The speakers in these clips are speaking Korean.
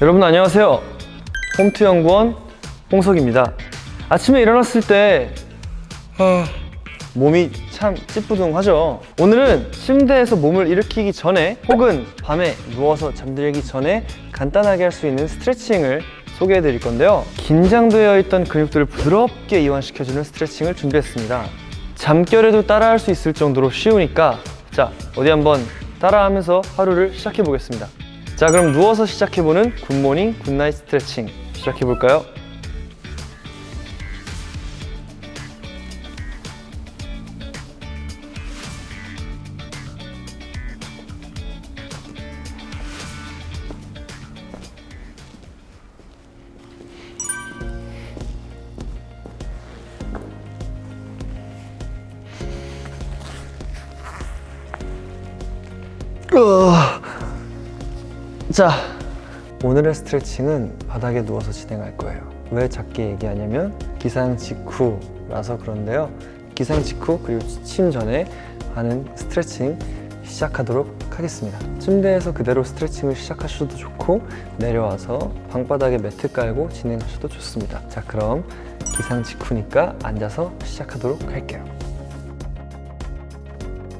여러분 안녕하세요. 홈트 연구원 홍석입니다. 아침에 일어났을 때 아, 몸이 참 찌뿌둥하죠. 오늘은 침대에서 몸을 일으키기 전에 혹은 밤에 누워서 잠들기 전에 간단하게 할 수 있는 스트레칭을 소개해 드릴 건데요. 긴장되어 있던 근육들을 부드럽게 이완시켜주는 스트레칭을 준비했습니다. 잠결에도 따라할 수 있을 정도로 쉬우니까 자, 어디 한번 따라하면서 하루를 시작해 보겠습니다. 자, 그럼 누워서 시작해 보는 굿모닝 굿나잇 스트레칭 시작해 볼까요? 자, 오늘의 스트레칭은 바닥에 누워서 진행할 거예요. 왜 작게 얘기하냐면 기상 직후라서 그런데요. 기상 직후 그리고 취침 전에 하는 스트레칭 시작하도록 하겠습니다. 침대에서 그대로 스트레칭을 시작하셔도 좋고 내려와서 방바닥에 매트 깔고 진행하셔도 좋습니다. 자, 그럼 기상 직후니까 앉아서 시작하도록 할게요.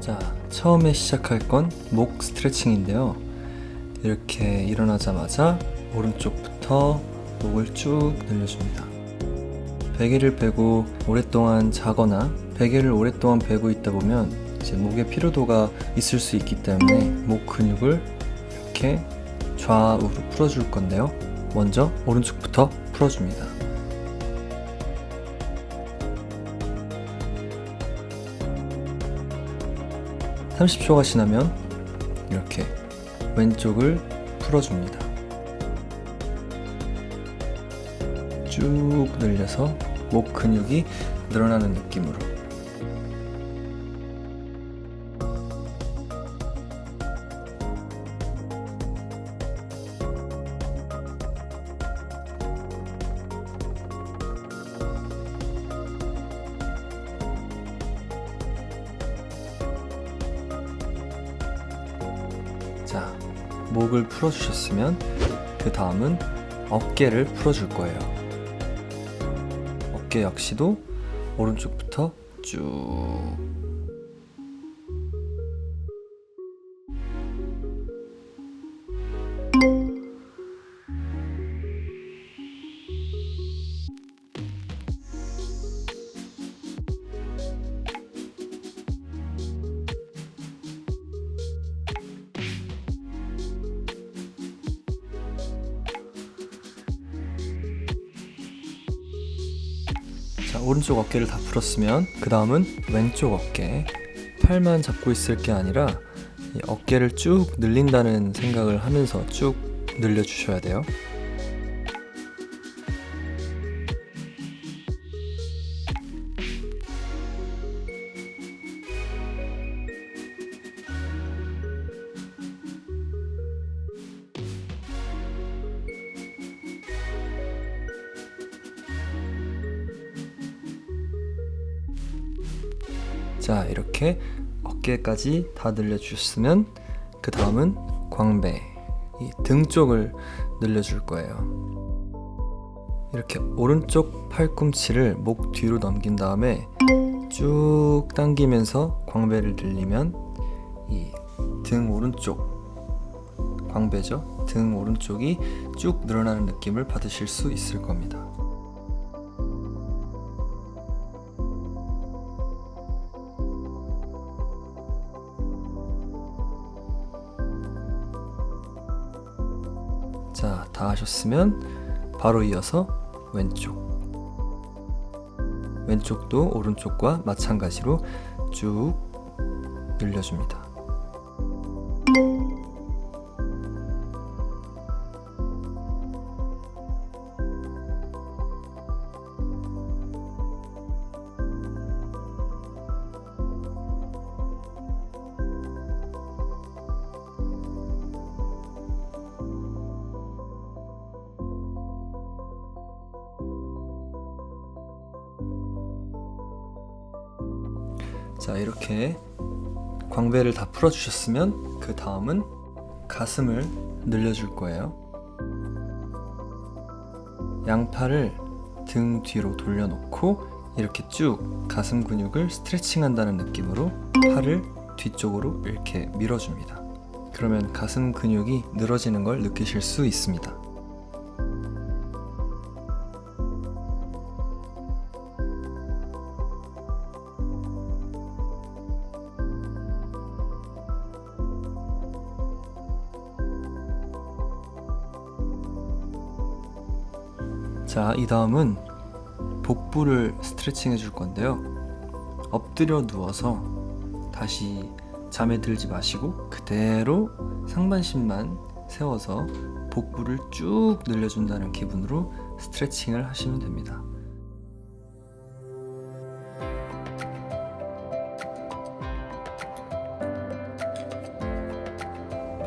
자, 처음에 시작할 건 목 스트레칭인데요. 이렇게 일어나자마자 오른쪽부터 목을 쭉 늘려줍니다. 베개를 베고 오랫동안 자거나 베개를 오랫동안 베고 있다 보면 이제 목의 피로도가 있을 수 있기 때문에 목 근육을 이렇게 좌우로 풀어줄 건데요. 먼저 오른쪽부터 풀어줍니다. (30초가) 지나면 이렇게 왼쪽을 풀어줍니다. 쭉 늘려서 목 근육이 늘어나는 느낌으로. 목을 풀어주셨으면 그 다음은 어깨를 풀어줄 거예요. 어깨 역시도 오른쪽부터 쭉. 자, 오른쪽 어깨를 다 풀었으면 그 다음은 왼쪽 어깨. 팔만 잡고 있을 게 아니라 이 어깨를 쭉 늘린다는 생각을 하면서 쭉 늘려주셔야 돼요. 자, 이렇게 어깨까지 다 늘려주셨으면 그 다음은 광배, 이등 쪽을 늘려줄 거예요. 이렇게 오른쪽 팔꿈치를 목 뒤로 넘긴 다음에 쭉 당기면서 광배를 늘리면 이 등 오른쪽 광배죠. 등 오른쪽이 쭉 늘어나는 느낌을 받으실 수 있을 겁니다. 하셨으면 바로 이어서 왼쪽. 왼쪽도 오른쪽과 마찬가지로 쭉 늘려줍니다. 자, 이렇게 광배를 다 풀어주셨으면 그 다음은 가슴을 늘려줄 거예요. 양팔을 등 뒤로 돌려놓고 이렇게 쭉 가슴 근육을 스트레칭 한다는 느낌으로 팔을 뒤쪽으로 이렇게 밀어줍니다. 그러면 가슴 근육이 늘어지는 걸 느끼실 수 있습니다. 이 다음은 복부를 스트레칭 해줄 건데요. 엎드려 누워서 다시 잠에 들지 마시고 그대로 상반신만 세워서 복부를 쭉 늘려준다는 기분으로 스트레칭을 하시면 됩니다.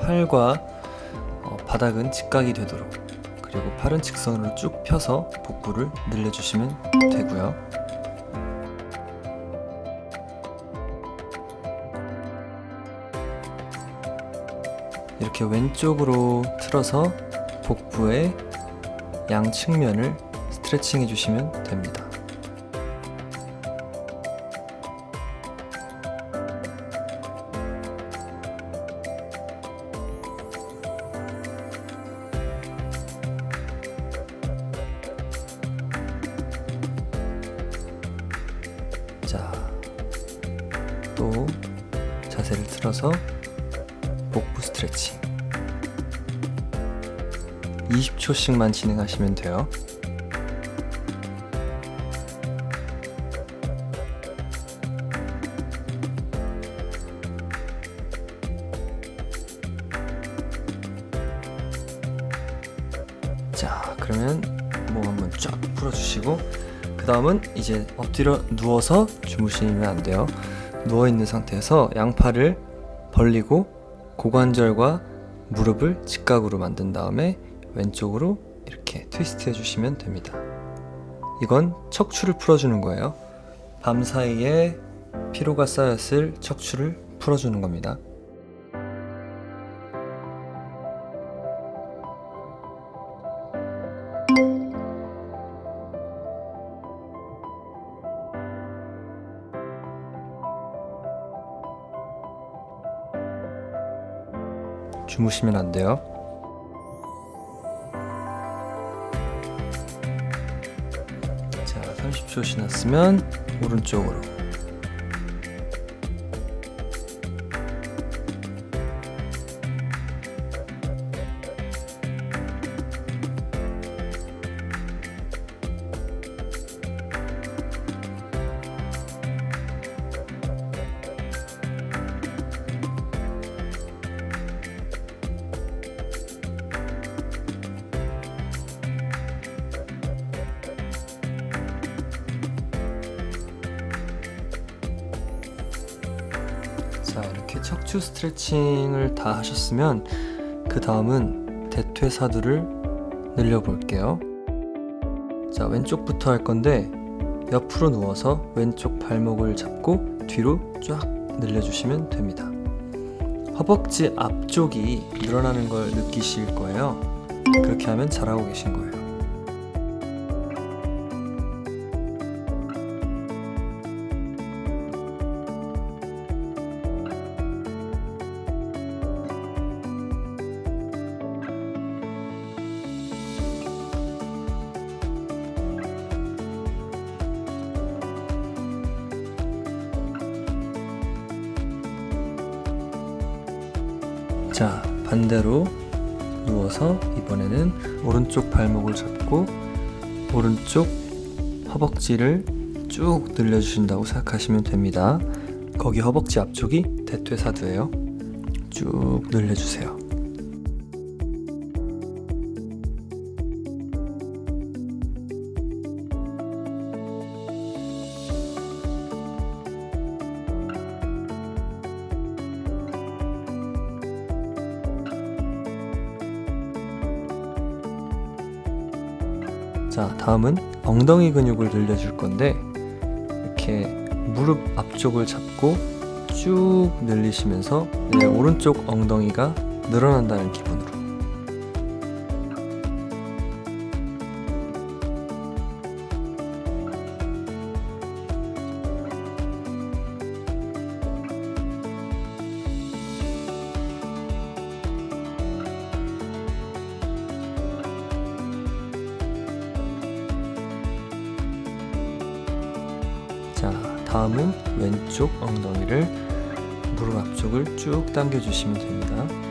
팔과 어, 바닥은 직각이 되도록 그리고 팔은 직선으로 쭉 펴서 복부를 늘려주시면 되고요. 이렇게 왼쪽으로 틀어서 복부의 양 측면을 스트레칭 해주시면 됩니다. 자, 또 자세를 틀어서 복부 스트레칭 20초씩만 진행하시면 돼요. 자, 그러면 몸 한번 쫙 풀어주시고 그 다음은 이제 엎드려 누워서 주무시면 안 돼요. 누워 있는 상태에서 양팔을 벌리고 고관절과 무릎을 직각으로 만든 다음에 왼쪽으로 이렇게 트위스트 해주시면 됩니다. 이건 척추를 풀어주는 거예요. 밤 사이에 피로가 쌓였을 척추를 풀어주는 겁니다. 주무시면 안 돼요. 자, 30초 지났으면 오른쪽으로. 자, 이렇게 척추 스트레칭을 다 하셨으면 그 다음은 대퇴사두를 늘려 볼게요. 자, 왼쪽부터 할 건데 옆으로 누워서 왼쪽 발목을 잡고 뒤로 쫙 늘려주시면 됩니다. 허벅지 앞쪽이 늘어나는 걸 느끼실 거예요. 그렇게 하면 잘하고 계신 거예요. 반대로 누워서 이번에는 오른쪽 발목을 잡고 오른쪽 허벅지를 쭉 늘려주신다고 생각하시면 됩니다. 거기 허벅지 앞쪽이 대퇴사두예요. 쭉 늘려주세요. 자, 다음은 엉덩이 근육을 늘려줄 건데 이렇게 무릎 앞쪽을 잡고 쭉 늘리시면서 내 오른쪽 엉덩이가 늘어난다는 기분으로 다음은 왼쪽 엉덩이를 무릎 앞쪽을 쭉 당겨주시면 됩니다.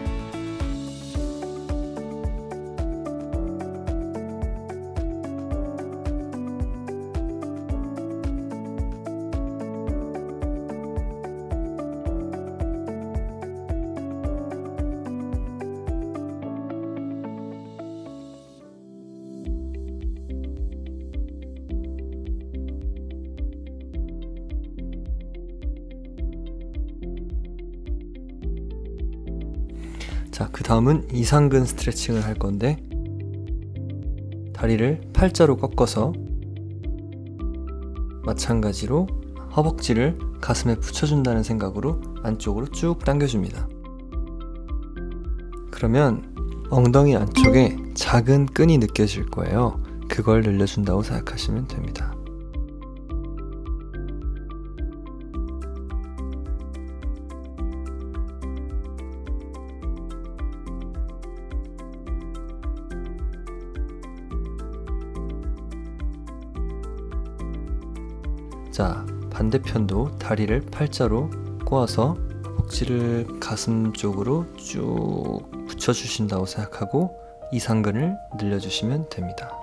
자, 그 다음은 이상근 스트레칭을 할 건데 다리를 팔자로 꺾어서 마찬가지로 허벅지를 가슴에 붙여준다는 생각으로 안쪽으로 쭉 당겨줍니다. 그러면 엉덩이 안쪽에 작은 끈이 느껴질 거예요. 그걸 늘려준다고 생각하시면 됩니다. 자, 반대편도 다리를 팔자로 꼬아서 허벅지를 가슴 쪽으로 쭉 붙여주신다고 생각하고 이상근을 늘려주시면 됩니다.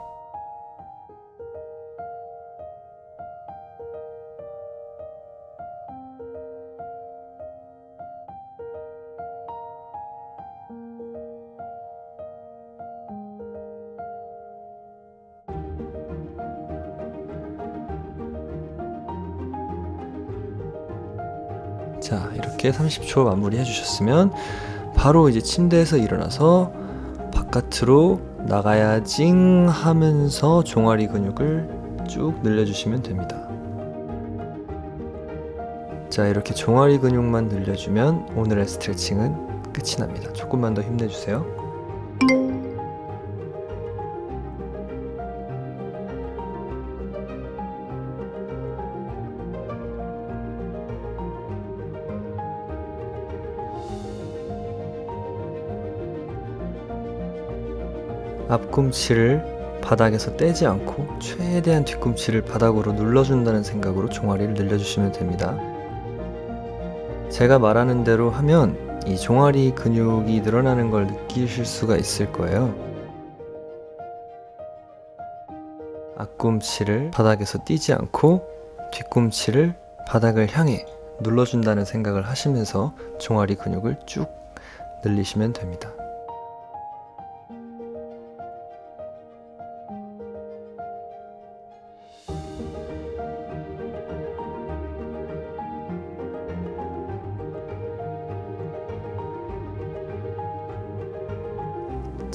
자, 이렇게 30초 마무리 해주셨으면 바로 이제 침대에서 일어나서 바깥으로 나가야 징 하면서 종아리 근육을 쭉 늘려주시면 됩니다. 자, 이렇게 종아리 근육만 늘려주면 오늘의 스트레칭은 끝이 납니다. 조금만 더 힘내주세요. 앞꿈치를 바닥에서 떼지 않고 최대한 뒤꿈치를 바닥으로 눌러준다는 생각으로 종아리를 늘려주시면 됩니다. 제가 말하는 대로 하면 이 종아리 근육이 늘어나는 걸 느끼실 수가 있을 거예요. 앞꿈치를 바닥에서 띄지 않고 뒤꿈치를 바닥을 향해 눌러준다는 생각을 하시면서 종아리 근육을 쭉 늘리시면 됩니다.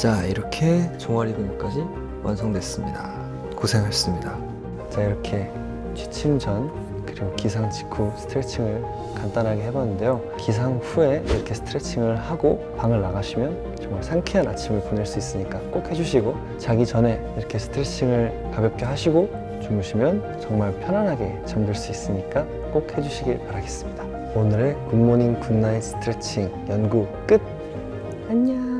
자 이렇게 종아리 근육까지 완성됐습니다. 고생하셨습니다. 자 이렇게 취침 전 그리고 기상 직후 스트레칭을 간단하게 해봤는데요. 기상 후에 이렇게 스트레칭을 하고 방을 나가시면 정말 상쾌한 아침을 보낼 수 있으니까 꼭 해주시고 자기 전에 이렇게 스트레칭을 가볍게 하시고 주무시면 정말 편안하게 잠들 수 있으니까 꼭 해주시길 바라겠습니다. 오늘의 굿모닝 굿나잇 스트레칭 연구 끝! 안녕